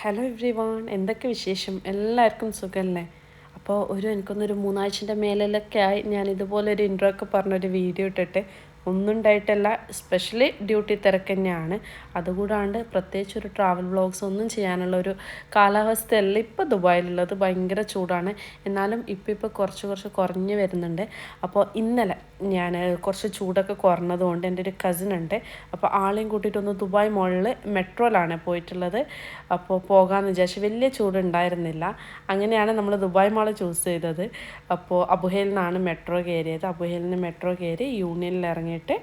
Hello every one എന്തൊക്കെ വിശേഷം? എല്ലാവർക്കും സുഖമല്ലേ അപ്പോൾ ഒരു എനിക്കൊന്നൊരു മൂന്നാഴ്ചന്റെ മേലിലൊക്കെ ആയി. ഞാൻ ഇതുപോലെ ഒരു ഇൻട്രോ ഒക്കെ പറഞ്ഞൊരു വീഡിയോ ഇട്ടിട്ട് ഒന്നും ഉണ്ടായിട്ടല്ല സ്പെഷ്യലി ഡ്യൂട്ടി തിരക്ക് തന്നെയാണ്. അതുകൂടാണ്ട് പ്രത്യേകിച്ച് ഒരു ട്രാവൽ വ്ളോഗ്സ് ഒന്നും ചെയ്യാനുള്ള ഒരു കാലാവസ്ഥയല്ല ഇപ്പോൾ ദുബായിലുള്ളത്. ഭയങ്കര ചൂടാണ്. എന്നാലും ഇപ്പോൾ ഇപ്പോൾ കുറച്ച് കുറച്ച് കുറഞ്ഞ് വരുന്നുണ്ട്. അപ്പോൾ ഇന്നലെ ഞാൻ കുറച്ച് ചൂടൊക്കെ കുറഞ്ഞതുകൊണ്ട് എന്റെ ഒരു കസിൻ ഉണ്ട്. അപ്പോൾ ആളെയും കൂട്ടിയിട്ടൊന്ന് ദുബായ് മോളിൽ മെട്രോയിലാണ് പോയിട്ടുള്ളത്. അപ്പോൾ പോകാമെന്ന് വിചാരിച്ചു വലിയ ചൂടുണ്ടായിരുന്നില്ല. അങ്ങനെയാണ് നമ്മൾ ദുബായ് മോളെ ചൂസ് ചെയ്തത്. അപ്പോൾ അബുഹയിൽ നിന്നാണ് മെട്രോ കയറിയത്. അബുഹയിൽ നിന്ന് മെട്രോ കയറി യൂണിയനിൽ ഇറങ്ങിയിട്ട്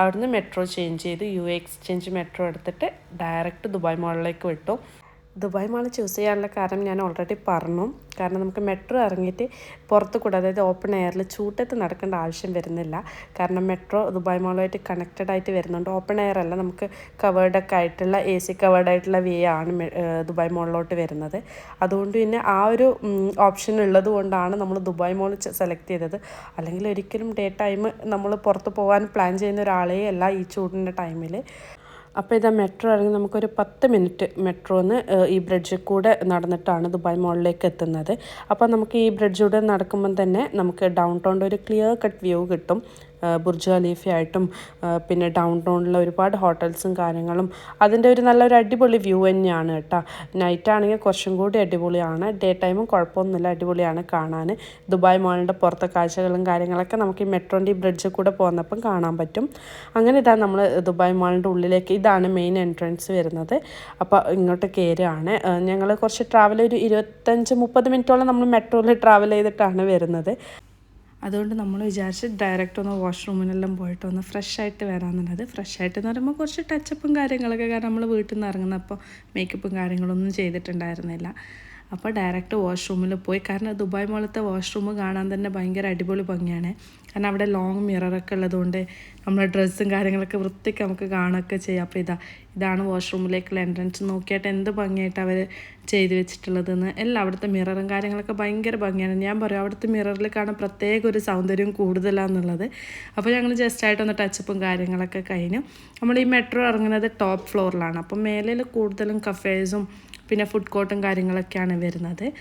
അവിടുന്ന് മെട്രോ ചേഞ്ച് ചെയ്ത് യു എക്സ്ചേഞ്ച് മെട്രോ എടുത്തിട്ട് ഡയറക്റ്റ് ദുബായ് മോളിലേക്ക് വിട്ടു. ദുബായ് മാൾ ചൂസ് ചെയ്യാനുള്ള കാരണം ഞാൻ ഓൾറെഡി പറഞ്ഞു. കാരണം നമുക്ക് മെട്രോ ഇറങ്ങിയിട്ട് പുറത്ത് കൂടെ അതായത് ഓപ്പൺ എയറിൽ ചൂട്ടത്ത് നടക്കേണ്ട ആവശ്യം വരുന്നില്ല. കാരണം മെട്രോ ദുബായ് മാളുമായിട്ട് കണക്റ്റഡ് ആയിട്ട് വരുന്നുണ്ട്. ഓപ്പൺ എയർ അല്ല നമുക്ക് കവേർഡൊക്കെ ആയിട്ടുള്ള എ സി കവേർഡ് ആയിട്ടുള്ള വേ ആണ് ദുബായ് മോളിലോട്ട് വരുന്നത്. അതുകൊണ്ട് പിന്നെ ആ ഒരു ഓപ്ഷൻ ഉള്ളത് കൊണ്ടാണ് നമ്മൾ ദുബായ് മോൾ സെലക്ട് ചെയ്തത്. അല്ലെങ്കിൽ ഒരിക്കലും ഡേ ടൈം നമ്മൾ പുറത്ത് പോകാൻ പ്ലാൻ ചെയ്യുന്ന ഒരാളേ അല്ല ഈ ചൂടിന്റെ ടൈമിൽ അപ്പോൾ ഇതാ മെട്രോ ഇറങ്ങി നമുക്കൊരു പത്ത് മിനിറ്റ് മെട്രോന്ന് ഈ ബ്രിഡ്ജിൽ കൂടെ നടന്നിട്ടാണ് ദുബായ് മോളിലേക്ക് എത്തുന്നത്. അപ്പോൾ നമുക്ക് ഈ ബ്രിഡ്ജിലൂടെ നടക്കുമ്പം തന്നെ നമുക്ക് ഡൗൺ ടൗണിന്റെ ഒരു ക്ലിയർ കട്ട് വ്യൂ കിട്ടും. ബുർജ് ഖലീഫ പിന്നെ ഡൗൺ ടൗണിലെ ഒരുപാട് ഹോട്ടൽസും കാര്യങ്ങളും. അതിന്റെ ഒരു നല്ലൊരു അടിപൊളി വ്യൂ തന്നെയാണ് കേട്ടോ. നൈറ്റ് ആണെങ്കിൽ കുറച്ചും കൂടി അടിപൊളിയാണ്. ഡേ ടൈമും കുഴപ്പമൊന്നുമില്ല. അടിപൊളിയാണ് കാണാൻ. ദുബായ് മോളിന്റെ പുറത്തെ കാഴ്ചകളും കാര്യങ്ങളൊക്കെ നമുക്ക് ഈ മെട്രോന്റെ ബ്രിഡ്ജിൽ കൂടെ പോകുന്നപ്പം കാണാൻ പറ്റും. അങ്ങനെ ഇതാ നമ്മൾ ദുബായ് മോളിന്റെ ഉള്ളിലേക്ക് ഇതാണ് മെയിൻ എൻട്രൻസ് വരുന്നത്. അപ്പോൾ ഇങ്ങോട്ട് കയറുകയാണ്. ഞങ്ങൾ കുറച്ച് ട്രാവൽ ഒരു ഇരുപത്തഞ്ച് മുപ്പത് മിനിറ്റോളം നമ്മൾ മെട്രോയിൽ ട്രാവൽ ചെയ്തിട്ടാണ് വരുന്നത്. അതുകൊണ്ട് നമ്മൾ വിചാരിച്ച് ഡയറക്റ്റ് ഒന്ന് വാഷ്റൂമിനെല്ലാം പോയിട്ട് ഒന്ന് ഫ്രഷ് ആയിട്ട് വരാമെന്നുള്ളത് ഫ്രഷ് ആയിട്ട് എന്ന് പറയുമ്പോൾ കുറച്ച് ടച്ചപ്പും കാര്യങ്ങളൊക്കെ കാരണം നമ്മൾ വീട്ടിൽ നിന്ന് ഇറങ്ങുന്നപ്പോൾ മേക്കപ്പും കാര്യങ്ങളൊന്നും ചെയ്തിട്ടുണ്ടായിരുന്നില്ല. അപ്പോൾ ഡയറക്റ്റ് വാഷ്റൂമിൽ പോയി. കാരണം ദുബായ് മോളത്തെ വാഷ്റൂം കാണാൻ തന്നെ ഭയങ്കര അടിപൊളി ഭംഗിയാണ്. കാരണം അവിടെ ലോങ് മിററൊക്കെ ഉള്ളതുകൊണ്ട് നമ്മുടെ ഡ്രസ്സും കാര്യങ്ങളൊക്കെ വൃത്തിക്ക് നമുക്ക് കാണുകയൊക്കെ ചെയ്യാം. അപ്പോൾ ഇതാ ഇതാണ് വാഷ്റൂമിലേക്കുള്ള എൻട്രൻസ് നോക്കിയിട്ട് എന്ത് ഭംഗിയായിട്ട് അവർ ചെയ്ത് വെച്ചിട്ടുള്ളതെന്ന്. എല്ലാം അവിടുത്തെ മിററും കാര്യങ്ങളൊക്കെ ഭയങ്കര ഭംഗിയാണ്. ഞാൻ പറയും അവിടുത്തെ മിററിൽ കാണാൻ പ്രത്യേക ഒരു സൗന്ദര്യം കൂടുതലാണെന്നുള്ളത് അപ്പോൾ ഞങ്ങൾ ജസ്റ്റ് ആയിട്ടൊന്ന് ടച്ചപ്പും കാര്യങ്ങളൊക്കെ കഴിഞ്ഞു. നമ്മൾ ഈ മെട്രോ ഇറങ്ങുന്നത് ടോപ്പ് ഫ്ലോറിലാണ് അപ്പം മേലിൽ കൂടുതലും കഫേസും പിന്നെ ഫുഡ് കോർട്ടും കാര്യങ്ങളൊക്കെയാണ് വരുന്നത്.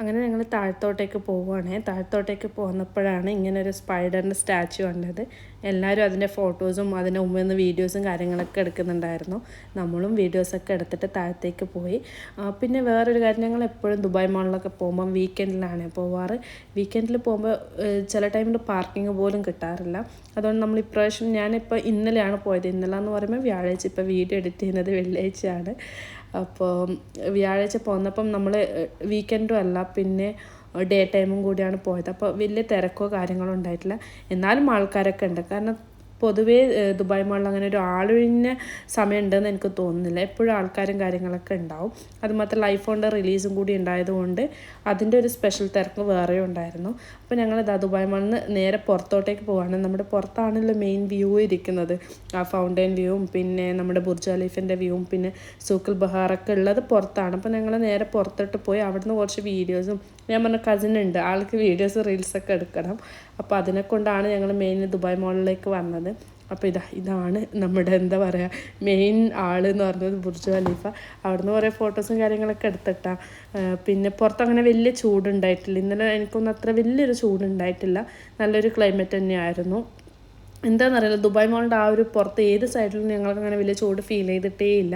അങ്ങനെ ഞങ്ങൾ താഴത്തോട്ടേക്ക് പോവുകയാണ്. താഴത്തോട്ടേക്ക് പോന്നപ്പോഴാണ് ഇങ്ങനെ ഒരു സ്പൈഡറിന്റെ സ്റ്റാച്ചു കണ്ടത്. എല്ലാവരും അതിന്റെ ഫോട്ടോസും അതിന്റെ മുമ്പിൽ നിന്ന് വീഡിയോസും കാര്യങ്ങളൊക്കെ എടുക്കുന്നുണ്ടായിരുന്നു. നമ്മളും വീഡിയോസൊക്കെ എടുത്തിട്ട് താഴത്തേക്ക് പോയി. പിന്നെ വേറൊരു കാര്യം ഞങ്ങൾ എപ്പോഴും ദുബായ് മാളിലൊക്കെ പോകുമ്പം വീക്കെൻഡിലാണ് പോവാറ്. വീക്കെൻഡിൽ പോകുമ്പോൾ ചില ടൈമിൽ പാർക്കിംഗ് പോലും കിട്ടാറില്ല. അതുകൊണ്ട് നമ്മൾ ഇപ്രാവശ്യം ഞാനിപ്പോൾ ഇന്നലെയാണ് പോയത്. ഇന്നലെ എന്ന് പറയുമ്പോൾ വ്യാഴാഴ്ച ഇപ്പോൾ വീഡിയോ എഡിറ്റ് ചെയ്യുന്നത് വെള്ളിയാഴ്ചയാണ്. അപ്പോൾ വ്യാഴാഴ്ച പോന്നപ്പം നമ്മൾ വീക്കെൻഡും അല്ല പിന്നെ ഡേ ടൈമും കൂടിയാണ് പോയത്. അപ്പോൾ വലിയ തിരക്കോ കാര്യങ്ങളോ ഉണ്ടായിട്ടില്ല. എന്നാലും ആൾക്കാരൊക്കെ ഉണ്ട്. കാരണം പൊതുവേ ദുബായ് മാളിൽ അങ്ങനെ ഒരു ആളൊഴിഞ്ഞ സമയം ഉണ്ടെന്ന് എനിക്ക് തോന്നുന്നില്ല. എപ്പോഴും ആൾക്കാരും കാര്യങ്ങളൊക്കെ ഉണ്ടാവും. അതുമാത്രമല്ല ഐഫോണിന്റെ റിലീസും കൂടി ഉണ്ടായതുകൊണ്ട് അതിന്റെ ഒരു സ്പെഷ്യൽ തിരക്ക് വേറെ ഉണ്ടായിരുന്നു. അപ്പോൾ ഞങ്ങൾ ഇതാ ദുബായ് മാളിൽ നിന്ന് നേരെ പുറത്തോട്ടേക്ക് പോവാണ്. നമ്മുടെ പുറത്താണല്ലോ മെയിൻ വ്യൂ ഇരിക്കുന്നത്. ആ ഫൗണ്ടൻ വ്യൂവും പിന്നെ നമ്മുടെ ബുർജ് അലീഫിന്റെ വ്യൂവും പിന്നെ സൂക്കൽ ബഹാറൊക്കെ ഉള്ളത് പുറത്താണ്. അപ്പോൾ ഞങ്ങൾ നേരെ പുറത്തോട്ട് പോയി അവിടുന്ന് കുറച്ച് വീഡിയോസും ഞാൻ പറഞ്ഞ കസിൻ ഉണ്ട്. ആൾക്ക് വീഡിയോസ് റീൽസൊക്കെ എടുക്കണം. അപ്പോൾ അതിനെ കൊണ്ടാണ് ഞങ്ങൾ മെയിൻ ദുബായ് മോളിലേക്ക് വന്നത്. അപ്പോൾ ഇതാ ഇതാണ് നമ്മുടെ എന്താ പറയുക മെയിൻ ആൾ എന്ന് പറഞ്ഞത് ബുർജ് ഖലീഫ. അവിടുന്ന് കുറേ ഫോട്ടോസും കാര്യങ്ങളൊക്കെ എടുത്തിട്ടാ. പിന്നെ പുറത്ത് അങ്ങനെ വലിയ ചൂടുണ്ടായിട്ടില്ല. ഇന്നലെ എനിക്കൊന്നും അത്ര വലിയൊരു ചൂടുണ്ടായിട്ടില്ല. നല്ലൊരു ക്ലൈമറ്റ് തന്നെയായിരുന്നു. എന്താണെന്നറിയില്ല ദുബായ് മോളിന്റെ ആ ഒരു പുറത്ത് ഏത് സൈഡിലും ഞങ്ങൾക്ക് അങ്ങനെ വലിയ ചൂട് ഫീൽ ചെയ്തിട്ടേ ഇല്ല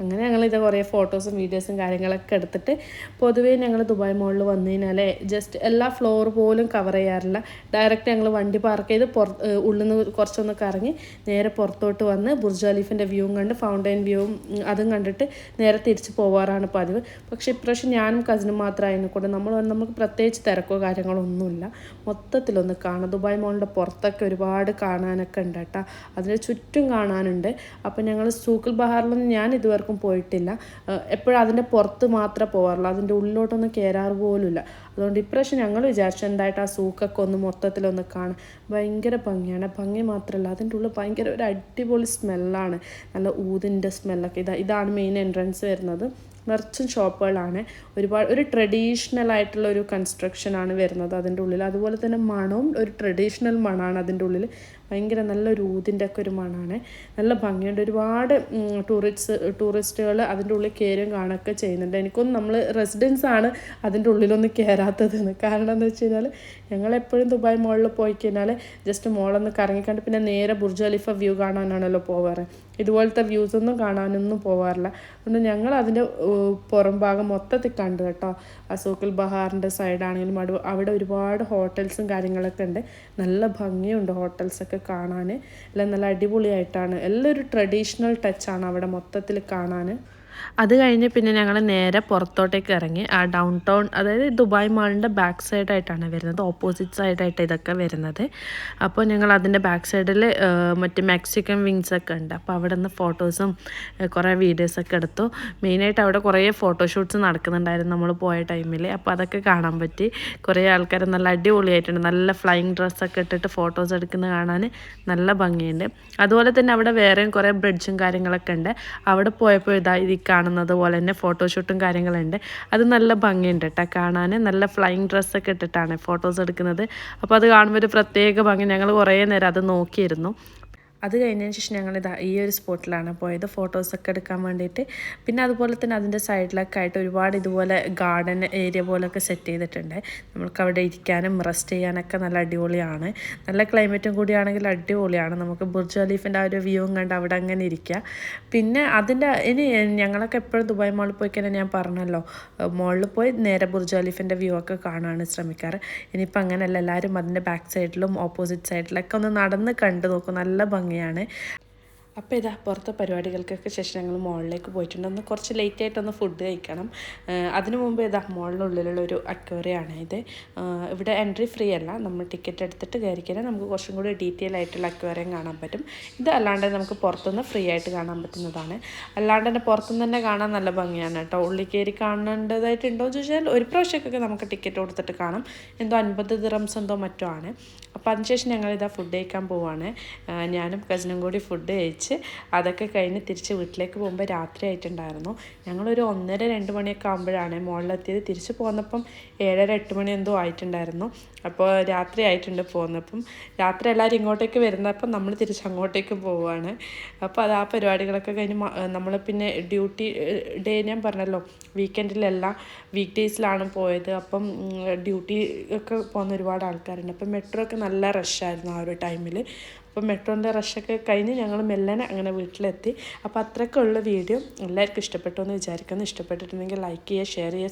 അങ്ങനെ ഞങ്ങൾ ഇത് കുറേ ഫോട്ടോസും വീഡിയോസും കാര്യങ്ങളൊക്കെ എടുത്തിട്ട് പൊതുവേ ഞങ്ങൾ ദുബായ് മോളിൽ വന്നു കഴിഞ്ഞാൽ ജസ്റ്റ് എല്ലാ ഫ്ലോർ പോലും കവർ ചെയ്യാറില്ല. ഡയറക്റ്റ് ഞങ്ങൾ വണ്ടി പാർക്ക് ചെയ്ത് പുറ ഉള്ളിൽ നിന്ന് കുറച്ചൊന്ന് കറങ്ങി നേരെ പുറത്തോട്ട് വന്ന് ബുർജ് ഖലീഫിന്റെ വ്യൂവും കണ്ട് ഫൗണ്ടൈൻ വ്യൂവും അതും കണ്ടിട്ട് നേരെ തിരിച്ച് പോവാറാണ് പതിവ്. പക്ഷേ ഇപ്രാവശ്യം ഞാനും കസിനും മാത്രമായതിനെ കൊണ്ട് നമ്മൾ നമുക്ക് പ്രത്യേകിച്ച് തിരക്കോ കാര്യങ്ങളോ ഒന്നുമില്ല. മൊത്തത്തിലൊന്ന് കാണാം. ദുബായ് മോളിന്റെ പുറത്തൊക്കെ ഒരുപാട് കാണാനൊക്കെ ഉണ്ട് കേട്ടോ. അതിന് ചുറ്റും കാണാനുണ്ട്. അപ്പോൾ ഞങ്ങൾ സൂക്കൽ ബഹാറിലൊന്നും ഞാൻ ഇതുവരെക്കും പോയിട്ടില്ല. എപ്പോഴും അതിന്റെ പുറത്ത് മാത്രമേ പോകാറുള്ളൂ അതിന്റെ ഉള്ളിലോട്ടൊന്നും കയറാറ് പോലുമില്ല. അതുകൊണ്ട് ഇപ്രാവശ്യം ഞങ്ങൾ വിചാരിച്ചു എന്തായിട്ട് ആ സൂക്കൊക്കെ ഒന്ന് മൊത്തത്തിലൊന്ന് കാണാൻ ഭയങ്കര ഭംഗിയാണ്. ഭംഗി മാത്രമല്ല അതിന്റെ ഉള്ളിൽ ഭയങ്കര ഒരു അടിപൊളി സ്മെല്ലാണ്. നല്ല ഊതിന്റെ സ്മെല്ലൊക്കെ. ഇതാ ഇതാണ് മെയിൻ എൻട്രൻസ് വരുന്നത്. നിറച്ചും ഷോപ്പുകളാണ്. ഒരുപാട് ഒരു ട്രഡീഷണൽ ആയിട്ടുള്ള ഒരു കൺസ്ട്രക്ഷനാണ് വരുന്നത് അതിന്റെ ഉള്ളിൽ. അതുപോലെ തന്നെ മണവും ഒരു ട്രഡീഷണൽ മണമാണ് അതിന്റെ ഉള്ളിൽ. ഭയങ്കര നല്ലൊരു ഊതിന്റെ ഒക്കെ ഒരു മണമാണ് നല്ല ഭംഗിയുണ്ട്. ഒരുപാട് ടൂറിസ്റ്റ് ടൂറിസ്റ്റുകൾ അതിന്റെ ഉള്ളിൽ കയറും കാണുകയൊക്കെ ചെയ്യുന്നുണ്ട്. എനിക്കൊന്നും നമ്മൾ റെസിഡൻസ് ആണ് അതിന്റെ ഉള്ളിലൊന്നും കയറാത്തതെന്ന്. കാരണം എന്ന് വെച്ച് കഴിഞ്ഞാൽ ഞങ്ങളെപ്പോഴും ദുബായ് മോളിൽ പോയി കഴിഞ്ഞാൽ ജസ്റ്റ് മോളൊന്ന് കറങ്ങിക്കണ്ട് പിന്നെ നേരെ ബുർജ് ഖലീഫ വ്യൂ കാണാനാണല്ലോ പോവാറ്. ഇതുപോലത്തെ വ്യൂസ് ഒന്നും കാണാനൊന്നും പോവാറില്ല. അതുകൊണ്ട് ഞങ്ങൾ അതിന്റെ പുറം ഭാഗം മൊത്തത്തിൽ കണ്ടു കേട്ടോ. അസോക്കിൽ ബഹാറിന്റെ സൈഡാണെങ്കിലും അവിടെ അവിടെ ഒരുപാട് ഹോട്ടൽസും കാര്യങ്ങളൊക്കെ ഉണ്ട്. നല്ല ഭംഗിയുണ്ട് ഹോട്ടൽസൊക്കെ കാണാൻ. എല്ലാം നല്ല അടിപൊളിയായിട്ടാണ്. എല്ലാം ഒരു ട്രഡീഷണൽ ടച്ചാണ് അവിടെ മൊത്തത്തിൽ കാണാൻ. അത് കഴിഞ്ഞ് പിന്നെ ഞങ്ങൾ നേരെ പുറത്തോട്ടേക്ക് ഇറങ്ങി ആ ഡൗൺ ടൗൺ അതായത് ദുബായ് മാളിന്റെ ബാക്ക് സൈഡായിട്ടാണ് വരുന്നത് ഓപ്പോസിറ്റ് സൈഡായിട്ട് ഇതൊക്കെ വരുന്നത്. അപ്പോൾ ഞങ്ങൾ അതിന്റെ ബാക്ക് സൈഡിൽ മറ്റ് മെക്സിക്കൻ വിങ്സ് ഒക്കെ ഉണ്ട്. അപ്പോൾ അവിടെ നിന്ന് ഫോട്ടോസും കുറേ വീഡിയോസൊക്കെ എടുത്തു. മെയിനായിട്ട് അവിടെ കുറേ ഫോട്ടോഷൂട്ട്സ് നടക്കുന്നുണ്ടായിരുന്നു നമ്മൾ പോയ ടൈമിൽ അപ്പോൾ അതൊക്കെ കാണാൻ പറ്റി. കുറേ ആൾക്കാർ നല്ല അടിപൊളിയായിട്ടുണ്ട്. നല്ല ഫ്ലൈയിങ് ഡ്രസ്സൊക്കെ ഇട്ടിട്ട് ഫോട്ടോസ് എടുക്കുന്നത് കാണാൻ നല്ല ഭംഗിയുണ്ട്. അതുപോലെ തന്നെ അവിടെ വേറെയും കുറേ ബ്രിഡ്ജും കാര്യങ്ങളൊക്കെ ഉണ്ട്. അവിടെ പോയപ്പോൾ ഇതാ കാണുന്നത് പോലെ തന്നെ ഫോട്ടോഷൂട്ടും കാര്യങ്ങളുണ്ട്. അത് നല്ല ഭംഗിയുണ്ട് കേട്ടോ കാണാൻ നല്ല ഫ്ലൈയിങ് ഡ്രസ്സൊക്കെ ഇട്ടിട്ടാണ് ഫോട്ടോസ് എടുക്കുന്നത്. അപ്പോൾ അത് കാണുമ്പോൾ ഒരു പ്രത്യേക ഭംഗി. ഞങ്ങൾ കുറേ നേരം അത് നോക്കിയിരുന്നു. അത് കഴിഞ്ഞതിന് ശേഷം ഞങ്ങൾ ഇതാ ഈ ഒരു സ്പോട്ടിലാണ് പോയത്. ഫോട്ടോസൊക്കെ എടുക്കാൻ വേണ്ടിയിട്ട്. പിന്നെ അതുപോലെ തന്നെ അതിന്റെ സൈഡിലൊക്കെ ആയിട്ട് ഒരുപാട് ഇതുപോലെ ഗാർഡൻ ഏരിയ പോലൊക്കെ സെറ്റ് ചെയ്തിട്ടുണ്ട്. നമുക്ക് അവിടെ ഇരിക്കാനും റെസ്റ്റ് ചെയ്യാനൊക്കെ നല്ല അടിപൊളിയാണ്. നല്ല ക്ലൈമറ്റും കൂടിയാണെങ്കിൽ അടിപൊളിയാണ്. നമുക്ക് ബുർജ് ഖലീഫിന്റെ ആ ഒരു വ്യൂവും കണ്ട് അവിടെ അങ്ങനെ ഇരിക്കുക പിന്നെ അതിന്റെ ഇനി ഞങ്ങളൊക്കെ എപ്പോഴും ദുബായ് മോളിൽ പോയി കഴിഞ്ഞാൽ ഞാൻ പറഞ്ഞല്ലോ മോളിൽ പോയി നേരെ ബുർജ് ഖലീഫിന്റെ വ്യൂ ഒക്കെ കാണാനാണ് ശ്രമിക്കാറ്. ഇനിയിപ്പോൾ അങ്ങനെയല്ല എല്ലാവരും അതിന്റെ ബാക്ക് സൈഡിലും ഓപ്പോസിറ്റ് സൈഡിലൊക്കെ ഒന്ന് നടന്ന് കണ്ടു നോക്കും. നല്ല ഭംഗിയാണ്. അപ്പോൾ ഇതാ പുറത്തെ പരിപാടികൾക്കൊക്കെ ശേഷം ഞങ്ങൾ മോളിലേക്ക് പോയിട്ടുണ്ട്. ഒന്ന് കുറച്ച് ലേറ്റ് ആയിട്ടൊന്ന് ഫുഡ് കഴിക്കണം. അതിനു മുമ്പ് ഇതാ മോളിനുള്ളിലുള്ള ഒരു അക്വേറിയാണ് ഇത്. ഇവിടെ എൻട്രി ഫ്രീ അല്ല. നമ്മൾ ടിക്കറ്റ് എടുത്തിട്ട് കയറി കഴിഞ്ഞാൽ നമുക്ക് കുറച്ചും കൂടി ഡീറ്റെയിൽ ആയിട്ടുള്ള അക്വേറിയം കാണാൻ പറ്റും. ഇത് അല്ലാണ്ട് നമുക്ക് പുറത്തുനിന്ന് ഫ്രീ ആയിട്ട് കാണാൻ പറ്റുന്നതാണ്. അല്ലാണ്ട് തന്നെ പുറത്തുനിന്ന് തന്നെ കാണാൻ നല്ല ഭംഗിയാണ് കേട്ടോ. ഉള്ളിൽ കയറി കാണേണ്ടതായിട്ടുണ്ടോ എന്ന് ചോദിച്ചാൽ ഒരു പ്രാവശ്യമൊക്കെ നമുക്ക് ടിക്കറ്റ് കൊടുത്തിട്ട് കാണാം. എന്തോ അൻപത് ദിറംസ് എന്തോ മറ്റോ ആണ്. അപ്പോൾ അതിനുശേഷം ഞങ്ങൾ ഇതാ ഫുഡ് കഴിക്കാൻ പോവാണ്. ഞാനും കസിനും കൂടി ഫുഡ് കഴിച്ച് അതൊക്കെ കഴിഞ്ഞ് തിരിച്ച് വീട്ടിലേക്ക് പോകുമ്പോൾ രാത്രി ആയിട്ടുണ്ടായിരുന്നു. ഞങ്ങളൊരു ഒന്നര രണ്ട് മണിയൊക്കെ ആകുമ്പോഴാണ് മുകളിലെത്തിയത് തിരിച്ച് പോന്നപ്പം ഏഴര എട്ട് മണി എന്തോ ആയിട്ടുണ്ടായിരുന്നു. അപ്പോൾ രാത്രി ആയിട്ടുണ്ട് പോന്നപ്പം. രാത്രി എല്ലാവരും ഇങ്ങോട്ടേക്ക് വരുന്നപ്പം നമ്മൾ തിരിച്ച് അങ്ങോട്ടേക്ക് പോവുകയാണ് അപ്പോൾ അത് ആ പരിപാടികളൊക്കെ കഴിഞ്ഞ് നമ്മൾ പിന്നെ ഡ്യൂട്ടി ഡേ ഞാൻ പറഞ്ഞല്ലോ വീക്കെൻഡിലല്ല വീക്ക് ഡേയ്സിലാണ് പോയത്. അപ്പം ഡ്യൂട്ടി ഒക്കെ പോകുന്ന ഒരുപാട് ആൾക്കാരുണ്ട്. അപ്പം മെട്രോ ഒക്കെ നല്ല റഷായിരുന്നു ആ ഒരു ടൈമിൽ അപ്പം മെട്രോന്റെ റഷൊക്കെ കഴിഞ്ഞ് ഞങ്ങൾ മെല്ലനെ അങ്ങനെ വീട്ടിലെത്തി. അപ്പോൾ അത്രയ്ക്കുള്ള വീഡിയോ എല്ലാവർക്കും ഇഷ്ടപ്പെട്ടു എന്ന് വിചാരിക്കുന്നു. ഇഷ്ടപ്പെട്ടിട്ടുണ്ടെങ്കിൽ ലൈക്ക് ചെയ്യുക ഷെയർ ചെയ്യുക